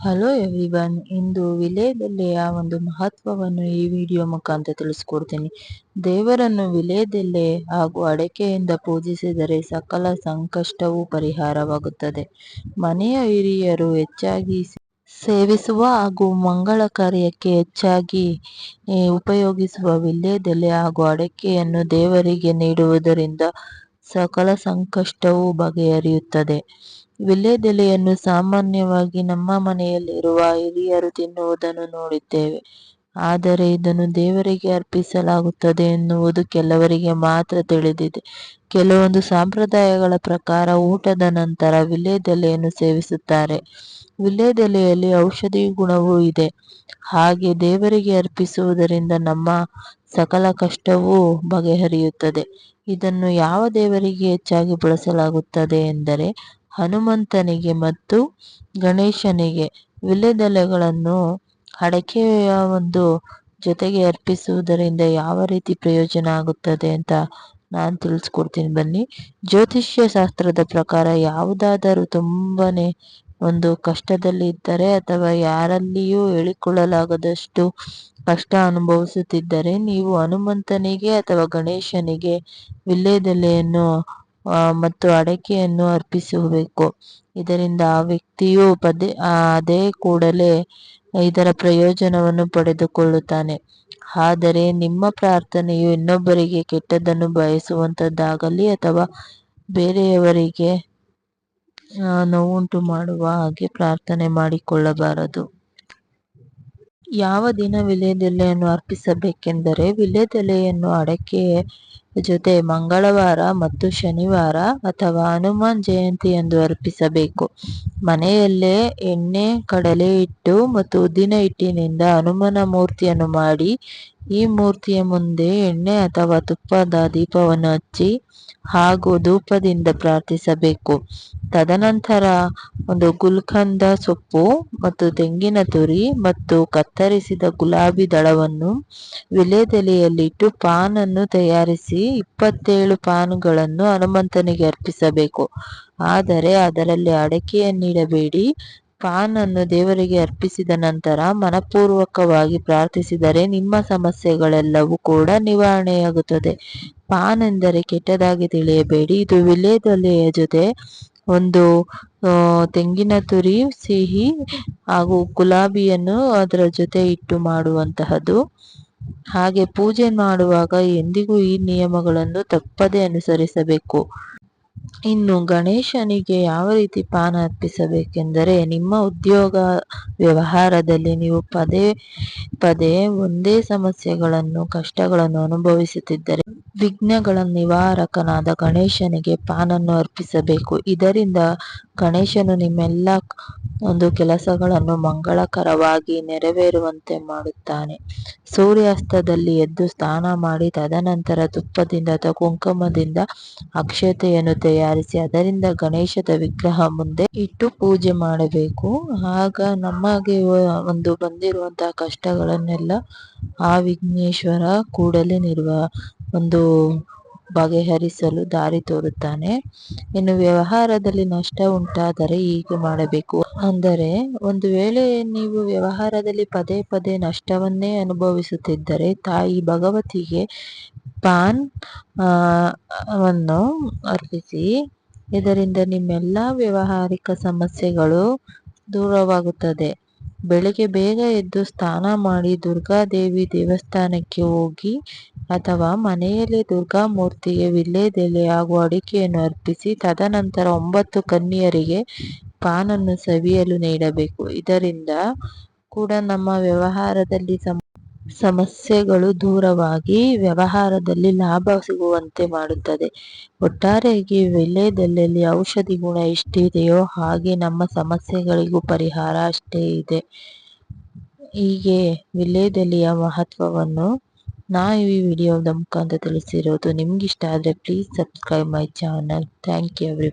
Hello everyone ಇಂದು ವಿಲೇದೆಲೆಯ ಒಂದು ಮಹತ್ವವನ್ನು ಈ ವಿಡಿಯೋ ಮುಖಾಂತರ ತಿಳಿಸ್ಕೊಡ್ತೀನಿ. ದೇವರನ್ನು ವಿಲೇದೆಲೆ ಹಾಗೂ ಅಡಕೆಯಿಂದ ಪೂಜಿಸಿದರೆ ಸಕಲ ಸಂಕಷ್ಟವೂ ಪರಿಹಾರವಾಗುತ್ತದೆ. ಮನೆಯ ಹಿರಿಯರು ಹೆಚ್ಚಾಗಿ ಸೇವಿಸುವ ಹಾಗೂ ಮಂಗಳ ಕಾರ್ಯಕ್ಕೆ ಹೆಚ್ಚಾಗಿ ಉಪಯೋಗಿಸುವ ವಿಲೇದೆಲೆ ಹಾಗೂ ಅಡಕೆಯನ್ನು ದೇವರಿಗೆ ನೀಡುವುದರಿಂದ ಸಕಲ ಸಂಕಷ್ಟವೂ ಬಗೆಹರಿಯುತ್ತದೆ. ವಿಳ್ಯದೆಲೆಯನ್ನು ಸಾಮಾನ್ಯವಾಗಿ ನಮ್ಮ ಮನೆಯಲ್ಲಿರುವ ಹಿರಿಯರು ತಿನ್ನುವುದನ್ನು ನೋಡಿದ್ದೇವೆ. ಆದರೆ ಇದನ್ನು ದೇವರಿಗೆ ಅರ್ಪಿಸಲಾಗುತ್ತದೆ ಎನ್ನುವುದು ಕೆಲವರಿಗೆ ಮಾತ್ರ ತಿಳಿದಿದೆ. ಕೆಲವೊಂದು ಸಂಪ್ರದಾಯಗಳ ಪ್ರಕಾರ ಊಟದ ನಂತರ ವಿಲೇದೆಲೆಯನ್ನು ಸೇವಿಸುತ್ತಾರೆ. ವಿಲೇದೆಲೆಯಲ್ಲಿ ಔಷಧಿ ಗುಣವೂ ಇದೆ. ಹಾಗೆ ದೇವರಿಗೆ ಅರ್ಪಿಸುವುದರಿಂದ ನಮ್ಮ ಸಕಲ ಕಷ್ಟವೂ ಬಗೆಹರಿಯುತ್ತದೆ. ಇದನ್ನು ಯಾವ ದೇವರಿಗೆ ಹೆಚ್ಚಾಗಿ ಬಳಸಲಾಗುತ್ತದೆ ಎಂದರೆ ಹನುಮಂತನಿಗೆ ಮತ್ತು ಗಣೇಶನಿಗೆ ವಿಲ್ಲೆದೆಲೆಗಳನ್ನು ಅಡಕೆಯ ಒಂದು ಜೊತೆಗೆ ಅರ್ಪಿಸುವುದರಿಂದ ಯಾವ ರೀತಿ ಪ್ರಯೋಜನ ಆಗುತ್ತದೆ ಅಂತ ನಾನು ತಿಳಿಸ್ಕೊಡ್ತೀನಿ ಬನ್ನಿ. ಜ್ಯೋತಿಷ್ಯ ಶಾಸ್ತ್ರದ ಪ್ರಕಾರ ಯಾವುದಾದರೂ ತುಂಬನೇ ಒಂದು ಕಷ್ಟದಲ್ಲಿ ಇದ್ದರೆ ಅಥವಾ ಯಾರಲ್ಲಿಯೂ ಹೇಳಿಕೊಳ್ಳಲಾಗದಷ್ಟು ಕಷ್ಟ ಅನುಭವಿಸುತ್ತಿದ್ದರೆ ನೀವು ಹನುಮಂತನಿಗೆ ಅಥವಾ ಗಣೇಶನಿಗೆ ವಿಳ್ಯದೆಲೆಯನ್ನು ಮತ್ತು ಅಡಕೆಯನ್ನು ಅರ್ಪಿಸಬೇಕು. ಇದರಿಂದ ಆ ವ್ಯಕ್ತಿಯು ಪದೇ ಅದೇ ಕೂಡಲೇ ಇದರ ಪ್ರಯೋಜನವನ್ನು ಪಡೆದುಕೊಳ್ಳುತ್ತಾನೆ. ಆದರೆ ನಿಮ್ಮ ಪ್ರಾರ್ಥನೆಯು ಇನ್ನೊಬ್ಬರಿಗೆ ಕೆಟ್ಟದ್ದನ್ನು ಬಯಸುವಂಥದ್ದಾಗಲಿ ಅಥವಾ ಬೇರೆಯವರಿಗೆ ನೋವುಂಟು ಮಾಡುವ ಹಾಗೆ ಪ್ರಾರ್ಥನೆ ಮಾಡಿಕೊಳ್ಳಬಾರದು. ಯಾವ ದಿನ ವಿಲೇದೆಲೆಯನ್ನು ಅರ್ಪಿಸಬೇಕೆಂದರೆ ವಿಲೇದೆಲೆಯನ್ನು ಅಡಕೆ ಜೊತೆ ಮಂಗಳವಾರ ಮತ್ತು ಶನಿವಾರ ಅಥವಾ ಹನುಮಾನ್ ಜಯಂತಿಯಂದು ಅರ್ಪಿಸಬೇಕು. ಮನೆಯಲ್ಲೇ ಎಣ್ಣೆ, ಕಡಲೆ ಹಿಟ್ಟು ಮತ್ತು ಉದ್ದಿನ ಹಿಟ್ಟಿನಿಂದ ಹನುಮನ ಮೂರ್ತಿಯನ್ನು ಮಾಡಿ ಈ ಮೂರ್ತಿಯ ಮುಂದೆ ಎಣ್ಣೆ ಅಥವಾ ತುಪ್ಪದ ದೀಪವನ್ನು ಹಚ್ಚಿ ಹಾಗೂ ಧೂಪದಿಂದ ಪ್ರಾರ್ಥಿಸಬೇಕು. ತದನಂತರ ಒಂದು ಗುಲ್ಕಂದ ಸೊಪ್ಪು ಮತ್ತು ತೆಂಗಿನ ತುರಿ ಮತ್ತು ಕತ್ತರಿಸಿದ ಗುಲಾಬಿ ದಳವನ್ನು ವಿಲೇದೆಲೆಯಲ್ಲಿಟ್ಟು ಪಾನನ್ನು ತಯಾರಿಸಿ ಇಪ್ಪತ್ತೇಳು ಪಾನುಗಳನ್ನು ಹನುಮಂತನಿಗೆ ಅರ್ಪಿಸಬೇಕು. ಆದರೆ ಅದರಲ್ಲಿ ಅಡಕೆಯನ್ನಿಡಬೇಡಿ. ಪಾನನ್ನು ದೇವರಿಗೆ ಅರ್ಪಿಸಿದ ನಂತರ ಮನಪೂರ್ವಕವಾಗಿ ಪ್ರಾರ್ಥಿಸಿದರೆ ನಿಮ್ಮ ಸಮಸ್ಯೆಗಳೆಲ್ಲವೂ ಕೂಡ ನಿವಾರಣೆಯಾಗುತ್ತದೆ. ಪಾನ್ ಎಂದರೆ ಕೆಟ್ಟದಾಗಿ ತಿಳಿಯಬೇಡಿ. ಇದು ವಿಲೇದೊಲೆಯ ಜೊತೆ ಒಂದು ತೆಂಗಿನ ತುರಿ, ಸಿಹಿ ಹಾಗೂ ಗುಲಾಬಿಯನ್ನು ಅದರ ಜೊತೆ ಇಟ್ಟು ಮಾಡುವಂತಹದ್ದು. ಹಾಗೆ ಪೂಜೆ ಮಾಡುವಾಗ ಎಂದಿಗೂ ಈ ನಿಯಮಗಳನ್ನು ತಪ್ಪದೆ ಅನುಸರಿಸಬೇಕು. ಇನ್ನು ಗಣೇಶನಿಗೆ ಯಾವ ರೀತಿ ಪಾನ ಅರ್ಪಿಸಬೇಕೆಂದರೆ ನಿಮ್ಮ ಉದ್ಯೋಗ ವ್ಯವಹಾರದಲ್ಲಿ ನೀವು ಪದೇ ಪದೇ ಒಂದೇ ಸಮಸ್ಯೆಗಳನ್ನು, ಕಷ್ಟಗಳನ್ನು ಅನುಭವಿಸುತ್ತಿದ್ದರೆ ವಿಘ್ನಗಳ ನಿವಾರಕನಾದ ಗಣೇಶನಿಗೆ ಪಾನನ್ನು ಅರ್ಪಿಸಬೇಕು. ಇದರಿಂದ ಗಣೇಶನು ನಿಮ್ಮೆಲ್ಲ ಒಂದು ಕೆಲಸಗಳನ್ನು ಮಂಗಳಕರವಾಗಿ ನೆರವೇರುವಂತೆ ಮಾಡುತ್ತಾನೆ. ಸೂರ್ಯಾಸ್ತದಲ್ಲಿ ಎದ್ದು ಸ್ನಾನ ಮಾಡಿ ತದನಂತರ ತುಪ್ಪದಿಂದ ಅಥವಾ ಕುಂಕುಮದಿಂದ ಅಕ್ಷತೆಯನ್ನು ತಯಾರಿಸಿ ಅದರಿಂದ ಗಣೇಶದ ವಿಗ್ರಹ ಮುಂದೆ ಇಟ್ಟು ಪೂಜೆ ಮಾಡಬೇಕು. ಆಗ ನಮಗೆ ಒಂದು ಬಂದಿರುವಂತಹ ಕಷ್ಟಗಳನ್ನೆಲ್ಲ ಆ ವಿಘ್ನೇಶ್ವರ ಕೂಡಲೇ ನಿರ್ವ, ಒಂದು ಬಗೆಹರಿಸಲು ದಾರಿ ತೋರುತ್ತಾನೆ. ಇನ್ನು ವ್ಯವಹಾರದಲ್ಲಿ ನಷ್ಟ ಉಂಟಾದರೆ ಹೀಗೆ ಮಾಡಬೇಕು. ಅಂದರೆ, ಒಂದು ವೇಳೆ ನೀವು ವ್ಯವಹಾರದಲ್ಲಿ ಪದೇ ಪದೇ ನಷ್ಟವನ್ನೇ ಅನುಭವಿಸುತ್ತಿದ್ದರೆ, ತಾಯಿ ಭಗವತಿಗೆ ಪಾನ್ ವನ್ನು ಅರ್ಪಿಸಿ, ಇದರಿಂದ ನಿಮ್ಮೆಲ್ಲ ವ್ಯವಹಾರಿಕ ಸಮಸ್ಯೆಗಳು ದೂರವಾಗುತ್ತದೆ. ಬೆಳಿಗ್ಗೆ ಬೇಗ ಎದ್ದು ಸ್ನಾನ ಮಾಡಿ ದುರ್ಗಾದೇವಿ ದೇವಸ್ಥಾನಕ್ಕೆ ಹೋಗಿ ಅಥವಾ ಮನೆಯಲ್ಲಿ ದುರ್ಗಾ ಮೂರ್ತಿಗೆ ವಿಳ್ಯದೆಲೆ ಹಾಗೂ ಅಡಿಕೆಯನ್ನು ಅರ್ಪಿಸಿ ತದನಂತರ ಒಂಬತ್ತು ಕನ್ಯರಿಗೆ ಪಾನನ್ನು ಸವಿಯಲು ನೀಡಬೇಕು. ಇದರಿಂದ ಕೂಡ ನಮ್ಮ ವ್ಯವಹಾರದಲ್ಲಿ ಸಮ, ಸಮಸ್ಯೆಗಳು ದೂರವಾಗಿ ವ್ಯವಹಾರದಲ್ಲಿ ಲಾಭ ಸಿಗುವಂತೆ ಮಾಡುತ್ತದೆ. ಒಟ್ಟಾರೆಯಾಗಿ ವಿಲ್ಲೆದೆಲೆಯಲ್ಲಿ ಔಷಧಿ ಗುಣ ಎಷ್ಟಿದೆಯೋ ಹಾಗೆ ನಮ್ಮ ಸಮಸ್ಯೆಗಳಿಗೂ ಪರಿಹಾರ ಅಷ್ಟೇ ಇದೆ. ಹೀಗೆ ವಿಲ್ಲೆದೆಲೆಯ ಮಹತ್ವವನ್ನು ನಾ ಈ ವಿಡಿಯೋದ ಮುಖಾಂತರ ತಿಳಿಸಿರೋದು ನಿಮ್ಗೆ ಇಷ್ಟ ಆದರೆ please subscribe my channel thank you every